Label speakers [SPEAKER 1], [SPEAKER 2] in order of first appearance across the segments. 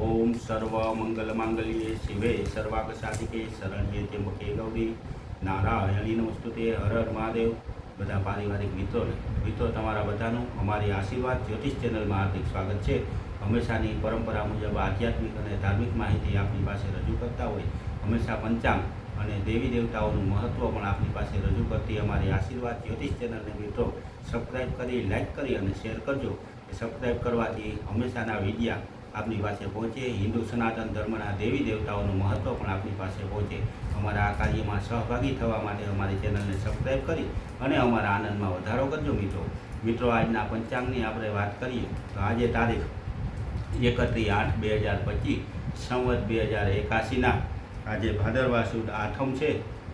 [SPEAKER 1] ઓમ સર્વ મંગલ માંગલ્યે શિવે સર્વાગ સાધિકે શરણ્યે ત્યંબકે ગૌરી નારાયણી નમસ્તુતે હર હર મહાદેવ બધા પારિવારિક મિત્રોને, મિત્રો તમારા બધાનું અમારી આશીર્વાદ જ્યોતિષ ચેનલમાં હાર્દિક સ્વાગત છે. હંમેશાની પરંપરા મુજબ આધ્યાત્મિક અને ધાર્મિક માહિતી આપની પાસે રજૂ કરતા હોય, હંમેશા પંચાંગ અને દેવી દેવતાઓનું મહત્ત્વ પણ આપની પાસે રજૂ કરતી અમારી આશીર્વાદ જ્યોતિષ ચેનલને મિત્રો સબસ્ક્રાઈબ કરી લાઈક કરી અને શેર કરજો. સબસ્ક્રાઈબ કરવાથી હંમેશાના વિડીયા આપની પાસે પહોંચે. હિન્દુ સનાતન ધર્મના દેવી દેવતાઓનું મહત્ત્વ પણ આપની પાસે પહોંચે. અમારા આ કાર્યમાં સહભાગી થવા માટે અમારી ચેનલને સબસ્ક્રાઈબ કરી અને અમારા આનંદમાં વધારો કરજો મિત્રો. મિત્રો, આજના પંચાંગની આપણે વાત કરીએ તો આજે તારીખ એકત્રીસ આઠ બે હજાર પચીસ, સંવત બે હજાર એકાસીના આજે ભાદરવા સુદ આઠમ છે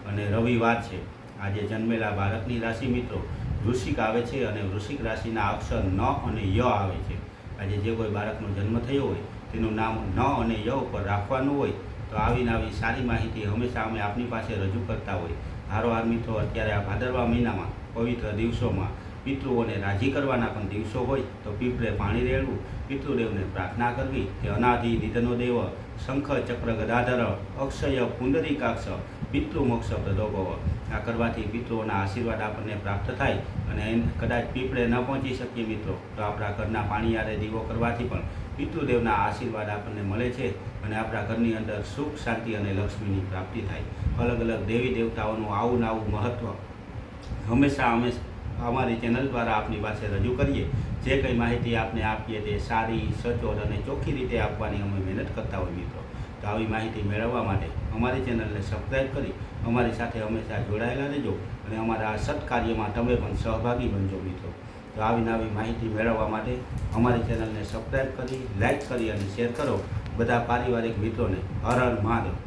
[SPEAKER 1] અને રવિવાર છે. આજે જન્મેલા બાળકની રાશિ મિત્રો. વૃશ્ચિક આવે છે અને વૃશ્ચિક રાશિના અક્ષર ન અને ય આવે છે. આજે જે કોઈ બાળકનો જન્મ થયો હોય, તેનું નામ ન અને ય ઉપર રાખવાનું હોય, તો આવીને આવી સારી માહિતી હંમેશા અમે આપની પાસે રજૂ કરતા હોય. હારોહાર મિત્રો, અત્યારે આ ભાદરવા મહિનામાં, પવિત્ર દિવસોમાં પિતૃઓને રાજી કરવાના પણ દિવસો હોય તો પીપળે પાણી રેડવું, પિતૃદેવને પ્રાર્થના કરવી કે અનાધિ નિધનો દેવ, શંખ, ચક્ર, ગદાધર, અક્ષય પુંડરીકાક્ષ પિતૃ, મોક્ષ પ્રદોભવ આ કરવાથી પિતૃઓના આશીર્વાદ આપણને પ્રાપ્ત થાય અને કદાચ પીપળે ન પહોંચી શકીએ મિત્રો, તો આપણા ઘરના પાણી આરે દીવો કરવાથી પણ પિતૃદેવના આશીર્વાદ આપણને મળે છે અને આપણા ઘરની અંદર સુખ, શાંતિ અને લક્ષ્મીની પ્રાપ્તિ થાય. અલગ અલગ દેવી દેવતાઓનું આવું ને આવું મહત્ત્વ હંમેશા અમે અમારી ચેનલ દ્વારા આપની પાસે રજૂ કરીએ. જે કંઈ માહિતી આપને આપીએ તે સારી, સચોટ અને ચોખ્ખી રીતે આપવાની અમે મહેનત કરતા હોય મિત્રો. તો આવી માહિતી મેળવવા માટે અમારી ચેનલને સબસ્ક્રાઈબ કરી અમારી સાથે હંમેશા જોડાયેલા રહેજો અને અમારા સત્કાર્યમાં તમે પણ સહભાગી બનજો મિત્રો. તો આવી નવી માહિતી મેળવવા માટે અમારી ચેનલને સબસ્ક્રાઈબ કરી લાઈક કરી અને શેર કરો. બધા પારિવારિક મિત્રોને હર હર મહાદેવ.